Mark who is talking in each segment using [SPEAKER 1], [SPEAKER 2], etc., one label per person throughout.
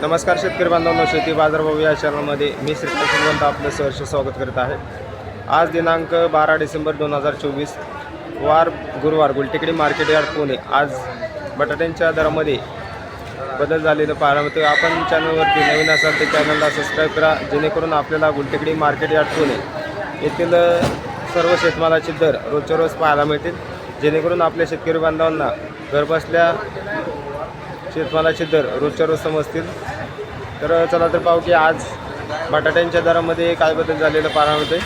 [SPEAKER 1] नमस्कार शेतकरी बांधवांनो शेती बाजारभाव या चॅनलमध्ये मी श्री श्रीवंत आपलं सहर्ष स्वागत करत आहे. आज दिनांक बारा डिसेंबर दोन हजार चोवीस वार गुरुवार गुलटेकडी मार्केट यार्ड पुणे. आज बटाट्यांच्या दरामध्ये बदल झालेलं पाहायला मिळतं आपण चॅनलवरती नवीन असाल तर चॅनलला सबस्क्राईब करा जेणेकरून आपल्याला गुलटेकडी मार्केट यार्ड पुणे येथील सर्व शेतमालाचे दर रोजच्या रोज पाहायला मिळतील. जेणेकरून आपल्या शेतकरी बांधवांना घरबसल्या शेतमालाचे दर रोजच्या रोज समजतील. तर चला तर पाहू की आज बटाट्यांच्या दरामध्ये काय बदल झालेलं पाहायला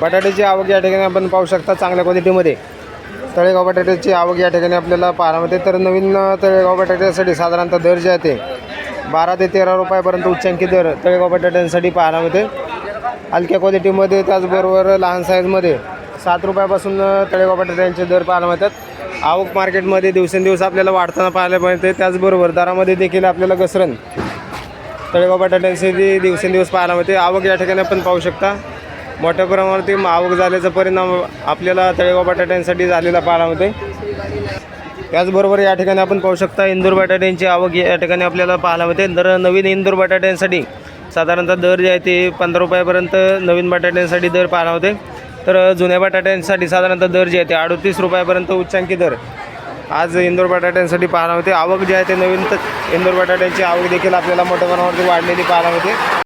[SPEAKER 1] बटाट्याची आवक या ठिकाणी आपण पाहू शकता चांगल्या क्वालिटीमध्ये. तळेगाव बटाट्याची आवक या ठिकाणी आपल्याला पाहायला मिळते. तर नवीन तळेगाव बटाट्यासाठी साधारणतः दर जे आहे ते बारा ते तेरा रुपयापर्यंत उच्चांकी दर तळेगाव बटाट्यांसाठी पाहायला मिळते. हलक्या क्वालिटीमध्ये त्याचबरोबर लहान साईजमध्ये सात रुपयापासून तळेगाव बटाट्यांचे दर पाहायला मिळतात. आवक मार्केटमध्ये दिवसेंदिवस आपल्याला वाढताना पाहायला मिळते. त्याचबरोबर दरामध्ये देखील आपल्याला घसरण. तळेगाव बटाट्यांचे ते दिवसेंदिवस पाहायला मिळते. आवक या ठिकाणी आपण पाहू शकता. मोठ्या प्रमाणावरती आवक झाल्याचा परिणाम आपल्याला तळेगाव बटाट्यांसाठी झालेला पाहायला मिळते. त्याचबरोबर या ठिकाणी आपण पाहू शकता इंदूर बटाट्यांची आवक या ठिकाणी आपल्याला पाहायला मिळते. दर नवीन इंदूर बटाट्यांसाठी साधारणतः दर जे आहे ते पंधरा रुपयापर्यंत नवीन बटाट्यांसाठी दर पाहायला होते तर जुन्या बटाट्यांसाठी साधारणतः दर जे आहे ते अडतीस रुपयापर्यंत उच्चांकी दर. आज इंदोर बटाट्यांसाठी पाहायला होते. आवक जी आहे ते नवीन तर इंदोर बटाट्यांची आवक देखील आपल्याला मोठ्या प्रमाणावरती वाढलेली पाहायला होते.